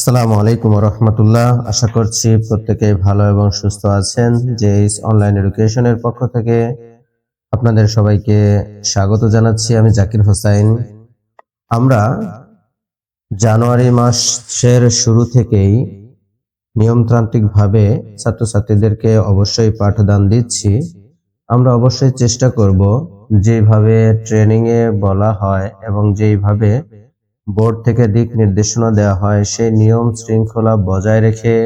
আসসালামু আলাইকুম রহমতুল্লাহ আশা করছি প্রত্যেকে ভালো এবং সুস্থ আছেন। যে অনলাইন এডুকেশনের পক্ষ থেকে আপনাদের সবাইকে স্বাগত জানাচ্ছি। আমি জাকির হোসাইন। আমরা জানুয়ারি মাসের শুরু থেকেই নিয়মতান্ত্রিকভাবে ছাত্রছাত্রীদেরকে অবশ্যই পাঠদান দিচ্ছি। আমরা অবশ্যই চেষ্টা করব যেভাবে ট্রেনিংয়ে বলা হয় এবং যেইভাবে বোর্ড থেকে দিক নির্দেশনা দেওয়া হয়, সেই নিয়ম শৃঙ্খলা বজায় রেখে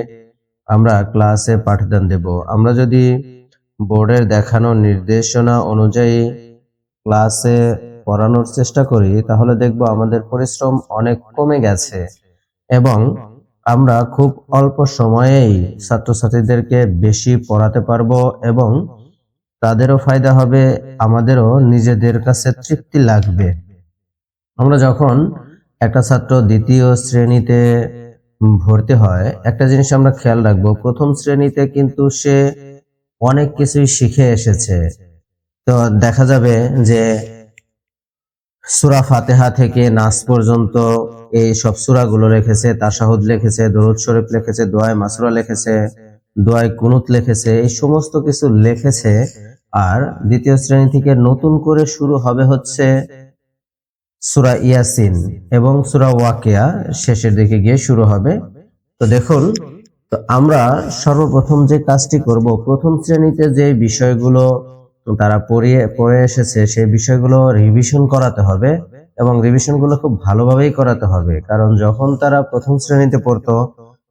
আমরা ক্লাসে পাঠদান দেব। আমরা যদি বোর্ডের দেখানো নির্দেশনা অনুযায়ী ক্লাসে পড়ানোর চেষ্টা করি, তাহলে দেখব আমাদের পরিশ্রম অনেক কমে গেছে এবং আমরা খুব অল্প সময়েই ছাত্রছাত্রীদেরকে বেশি পড়াতে পারব এবং তাদেরও ফায়দা হবে, আমাদেরও নিজেদের কাছে তৃপ্তি লাগবে। আমরা যখন একটা ছাত্র দ্বিতীয় শ্রেণীতে ভর্তি হয়। একটা জিনিস আমরা খেয়াল রাখব, প্রথম শ্রেণীতে কিন্তু সে অনেক কিছুই শিখে এসেছে। তো দেখা যাবে যে সুরা ফাতেহা থেকে নাস পর্যন্ত এই সব সুরাগুলো রেখেছে তাসাহুদ লেখেছে, দরুদ শরীফ লেখেছে, দোয়ায় মাসুরা লেখেছে, দোয়ায় কুনুত লিখেছে, এই সমস্ত কিছু লিখেছে। আর দ্বিতীয় শ্রেণি থেকে নতুন করে শুরু হবে হচ্ছে সুরা ইয়াসিন এবং সুরা ওয়াকিয়া শেষের দিকে গিয়ে শুরু হবে। তো দেখুন, তো আমরা সর্বপ্রথম যে কাজটি করব, প্রথম শ্রেণীতে যে বিষয়গুলো তারা পড়িয়ে, পড়ে এসেছে, সেই বিষয়গুলো রিভিশন করাতে হবে এবং রিভিশনগুলো খুব ভালোভাবেই করাতে হবে। কারণ যখন তারা প্রথম শ্রেণীতে পড়তো,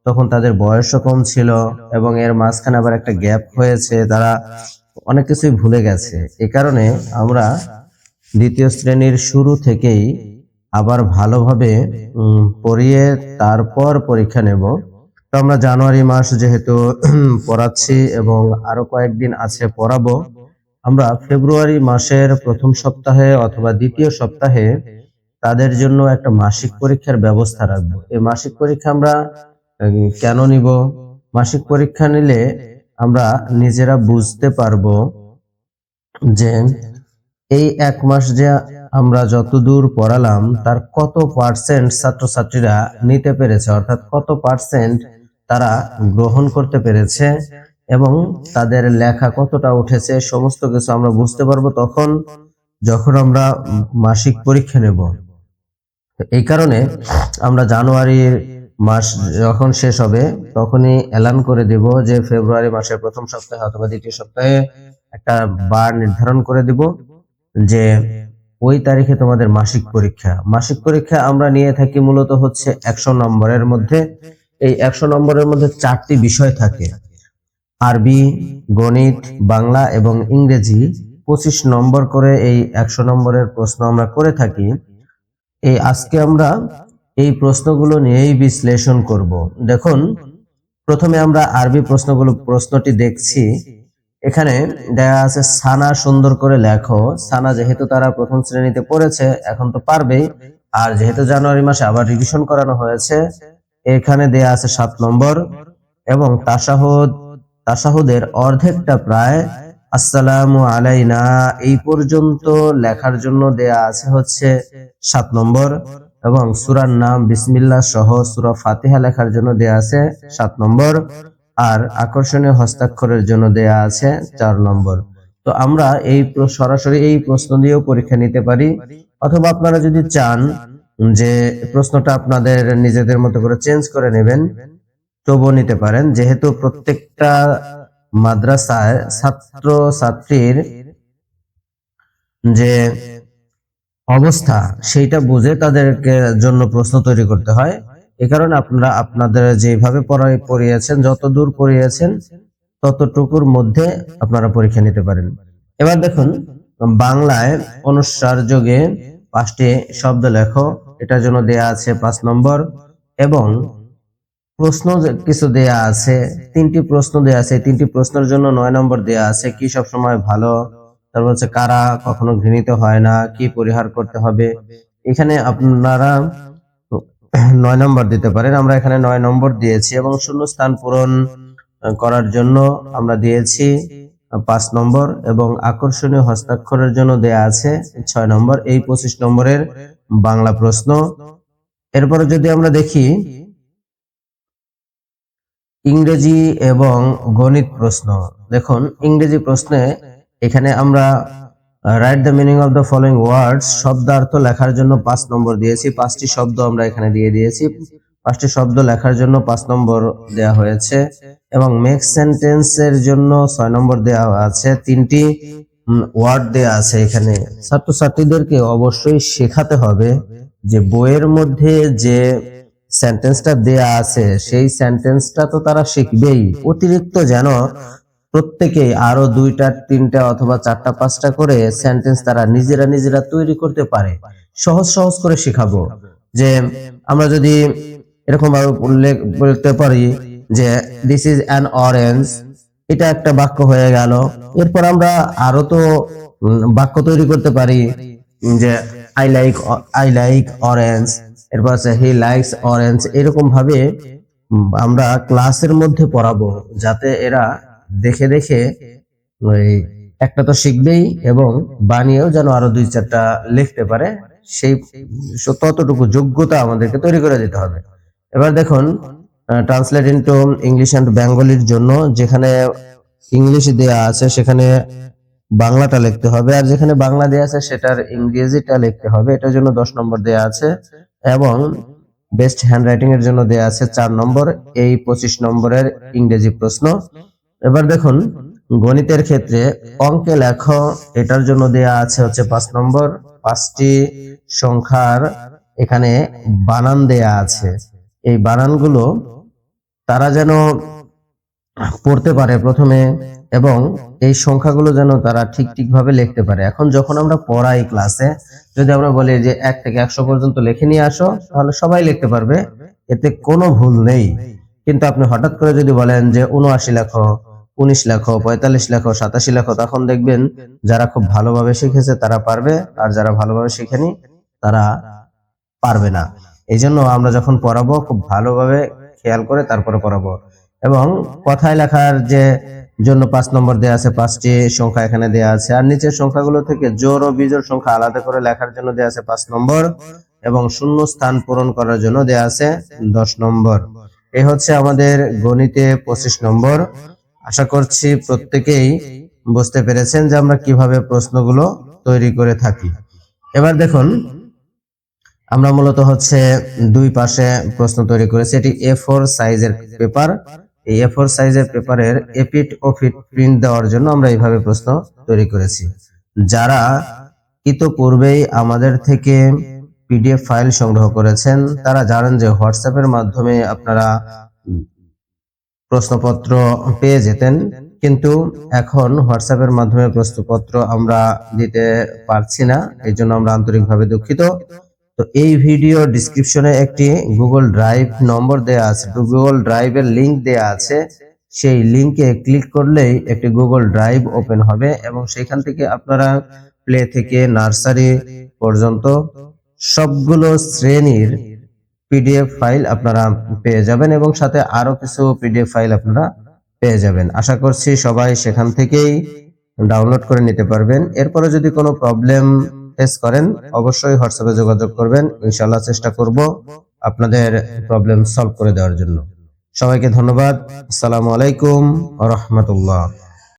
তখন তাদের বয়সও কম ছিল এবং এর মাঝখানে আবার একটা গ্যাপ হয়েছে, তারা অনেক কিছুই ভুলে গেছে। এই কারণে আমরা দ্বিতীয় শ্রেণির শুরু থেকেই আবার ভালোভাবে পড়িয়ে তারপর পরীক্ষা নেব। তো আমরা জানুয়ারি মাস যেহেতু পড়াচ্ছি এবং আরও কয়েকদিন আছে পড়াবো, আমরা ফেব্রুয়ারি মাসের প্রথম সপ্তাহে অথবা দ্বিতীয় সপ্তাহে তাদের জন্য একটা মাসিক পরীক্ষার ব্যবস্থা রাখব। এই মাসিক পরীক্ষা আমরা কেন নিব? মাসিক পরীক্ষা নিলে আমরা নিজেরা বুঝতে পারব যে এই এক মাস যে আমরা যতদূর পড়ালাম, তার কত পার্সেন্ট ছাত্রছাত্রীরা নিতে পেরেছে, অর্থাৎ কত পার্সেন্ট তারা গ্রহণ করতে পেরেছে এবং তাদের লেখা কতটা উঠেছে, সমস্ত কিছু আমরা বুঝতে পারব তখন যখন আমরা মাসিক পরীক্ষা নেব। এই কারণে আমরা জানুয়ারির মাস যখন শেষ হবে, তখনই এলান করে দেব যে ফেব্রুয়ারি মাসের প্রথম সপ্তাহে অথবা দ্বিতীয় সপ্তাহে একটা বার নির্ধারণ করে দিব। যে ওই তারিখে তোমাদের মাসিক পরীক্ষা। মাসিক পরীক্ষা আমরা নিয়ে থাকি মূলত হচ্ছে একশো নম্বরের মধ্যে। এই একশো নম্বরের মধ্যে চারটি বিষয় থাকে। আরবি, গণিত, বাংলা এবং ইংরেজি। পঁচিশ নম্বর করে এই একশো নম্বরের প্রশ্ন আমরা করে থাকি। এই আজকে আমরা এই প্রশ্নগুলো নিয়েই বিশ্লেষণ করব। দেখুন, প্রথমে আমরা আরবি প্রশ্নগুলো, প্রশ্নটি দেখছি। এখানে দেয়া আছে সানা সুন্দর করে লেখো। সানা যেহেতু তারা প্রথম শ্রেণীতে পড়েছে, এখন তো পারবেই। আর যেহেতু জানুয়ারি মাসে আবার রিভিশন করানো হয়েছে, এখানে দেয়া আছে সাত নম্বর। এবং তাসাহুদ, তাসাহুদের অর্ধেকটা প্রায় আসসালামু আলাইনা, এই পর্যন্ত লেখার জন্য দেয়া আছে হচ্ছে সাত নম্বর। এবং সুরার নাম বিসমিল্লাহ সহ সুরা ফাতিহা লেখার জন্য দেয়া আছে সাত নম্বর। আর আকর্ষণীয় হস্তাক্ষরের জন্য দেয়া আছে চার নম্বর। তো আমরা এই সরাসরি এই প্রশ্ন দিয়েও পরীক্ষা নিতে পারি। অথবা আপনারা যদি চান যে প্রশ্নটা আপনাদের নিজেদের মতো করে চেঞ্জ করে নেবেন, তবুও নিতে পারেন। যেহেতু প্রত্যেকটা মাদ্রাসায় ছাত্র ছাত্রীর যে অবস্থা, সেইটা বুঝে তাদেরকে জন্য প্রশ্ন তৈরি করতে হয়। এ কারণে আপনারা আপনাদের যেভাবে পড়াই পড়িয়েছেন, যত দূর পড়িয়েছেন, ততটুকুর মধ্যে আপনারা পরীক্ষা নিতে পারেন। এবার দেখুন, বাংলায় অনুস্বার যোগে পাঁচটি শব্দ লেখো। এটার জন্য দেয়া আছে পাঁচ নম্বর এবং প্রশ্ন কিছু দেয়া আছে, তিনটি প্রশ্ন দেয়া আছে। তিনটি প্রশ্নের জন্য নয় নম্বর দেয়া আছে, কি সব সময় ভালো? তারপর হচ্ছে কারা কখনো ঘৃণিত হয় না, কি পরিহার করতে হবে? এখানে আপনারা নয় নম্বর দিতে পারেন। আমরা এখানে নয় নম্বর দিয়েছি এবং শূন্য স্থান পূরণ করার জন্য আমরা দিয়েছি পাঁচ নম্বর এবং আকর্ষণীয় হস্তাক্ষরের জন্য দেয়া আছে ছয় নম্বর। এই পঁচিশ নম্বরের বাংলা প্রশ্ন। এরপরে যদি আমরা দেখি, ইংরেজি এবং গণিত প্রশ্ন। দেখুন, ইংরেজি প্রশ্নে এখানে আমরা write the meaning of the following words শব্দার্থ লেখার জন্য পাঁচ নম্বর দিয়েছি। পাঁচটি শব্দ আমরা এখানে দিয়ে দিয়েছি। পাঁচটি শব্দ লেখার জন্য পাঁচ নম্বর দেওয়া হয়েছে। এবং মেক সেন্টেন্সের জন্য ছয় নম্বর দেওয়া আছে। তিনটি ওয়ার্ড দেওয়া আছে এখানে। ছাত্রছাত্রীদেরকে অবশ্যই শেখাতে হবে যে বইয়ের মধ্যে যে সেন্টেন্সটা দেয়া আছে, সেই সেন্টেন্সটা তো তারা শিখবেই। অতিরিক্ত যেন প্রত্যেকেই আরও দুইটা, তিনটা অথবা চারটা, পাঁচটা করে সেন্টেন্স তারা নিজেরা নিজেরা তৈরি করতে পারে। সহজ সহজ করে শেখাবো যে আমরা যদি এরকম ভাবে উল্লেখ বলতে পারি যে দিস ইজ অ্যান অরেঞ্জ এটা একটা বাক্য হয়ে গেল। এরপর আমরা আরও তো বাক্য তৈরি করতে পারি যে I like I like orange এরপর আছে হি লাইকস অরেঞ্জ এরকম ভাবে আমরা ক্লাসের মধ্যে পড়াবো যাতে এরা দেখে দেখে ওই একটা তো শিখবেই এবং বানিয়েও যেন আরও দুই চারটা লিখতে পারে, সেই ততটুকু যোগ্যতা আমাদেরকে তৈরি করে দিতে হবে। এবার দেখুন ট্রান্সলেট ইনটু ইংলিশ অ্যান্ড বেঙ্গলির জন্য যেখানে ইংলিশ দেয়া আছে সেখানে বাংলাটা লিখতে হবে আর যেখানে বাংলা দেয়া আছে সেটার ইংরেজিটা লিখতে হবে। এটার জন্য দশ নম্বর দেয়া আছে এবং বেস্ট হ্যান্ডরাইটিং এর জন্য দেয়া আছে চার নম্বর, এই পঁচিশ নম্বরের ইংরেজি প্রশ্ন। এবার দেখুন, গণিতের ক্ষেত্রে অঙ্কে লেখো, এটার জন্য দেয়া আছে হচ্ছে পাঁচ নম্বর, পাঁচটি সংখ্যার এখানে বানান দেয়া আছে। এই বানানগুলো তারা যেন পড়তে পারে প্রথমে, এবং এই সংখ্যাগুলো যেন তারা ঠিক ঠিক ভাবে লিখতে পারে। এখন যখন আমরা পড়াই ক্লাসে, যদি আমরা বলি যে এক থেকে একশো পর্যন্ত লিখে নিয়ে আসো, তাহলে সবাই লিখতে পারবে, এতে কোনো ভুল নেই। কিন্তু আপনি হঠাৎ করে যদি বলেন যে উনআশি লেখো উনিশ লেখো পঁয়তাল্লিশ লেখো সাতাশি লেখো তখন দেখবেন যারা খুব ভালোভাবে শিখেছে তারা পারবে, আর যারা ভালোভাবে শিখেনি তারা পারবে না। এই জন্য আমরা যখন পড়াবো, খুব ভালোভাবে খেয়াল করে তারপরে পড়াবো। এবং কথায় লেখার যে জন্য পাঁচ নম্বর দেওয়া আছে, পাঁচটি সংখ্যা এখানে দেওয়া আছে, আর নিচের সংখ্যাগুলো থেকে জোর ও বিজোর সংখ্যা আলাদা করে লেখার জন্য দেওয়া আছে পাঁচ নম্বর, এবং শূন্য স্থান পূরণ করার জন্য দেয়া আছে দশ নম্বর। এ হচ্ছে আমাদের গণিতে পঁচিশ নম্বর। আশা করছি প্রত্যেকেই বুঝতে পেরেছেন যে আমরা কীভাবে প্রশ্নগুলো তৈরি করে থাকি। এবার দেখুন, আমরা মূলত হচ্ছে দুই পাশে প্রশ্ন তৈরি করেছি। এটি এ ফোর সাইজের পেপার এই এ ফোর সাইজের পেপারের এপিট ও ফিট প্রিন্ট দেওয়ার জন্য আমরা এইভাবে প্রশ্ন তৈরি করেছি। যারা ইতোপূর্বেই আমাদের থেকে পিডিএফ ফাইল সংগ্রহ করেছেন, তারা জানেন যে হোয়াটসঅ্যাপের মাধ্যমে আপনারা প্রশ্নপত্র পেয়ে যেতেন, কিন্তু এখন হোয়াটসঅ্যাপের মাধ্যমে প্রশ্নপত্র আমরা দিতে পারছি না, এই জন্য আমরা আন্তরিকভাবে দুঃখিত। তো এই ভিডিও ডিসক্রিপশনে একটি গুগল ড্রাইভ নম্বর দেয়া আছে গুগল ড্রাইভের লিংক দেয়া আছে। সেই লিংকে ক্লিক করলেই একটি গুগল ড্রাইভ ওপেন হবে এবং সেখান থেকে আপনারা প্লে থেকে নার্সারি পর্যন্ত সবগুলো শ্রেণির পিডিএফ ফাইল আপনারা পেয়ে যাবেন এবং সাথে আরও কিছু পিডিএফ ফাইল আপনারা পেয়ে যাবেন। আশা করছি সবাই সেখান থেকেই ডাউনলোড করে নিতে পারবেন। এরপরে যদি কোনো প্রবলেম ফেস করেন, অবশ্যই হোয়াটসঅ্যাপে যোগাযোগ করবেন। ইনশাল্লাহ চেষ্টা করব আপনাদের প্রবলেম সলভ করে দেওয়ার জন্য। সবাইকে ধন্যবাদ। আসসালামু আলাইকুম রহমতুল্লাহ।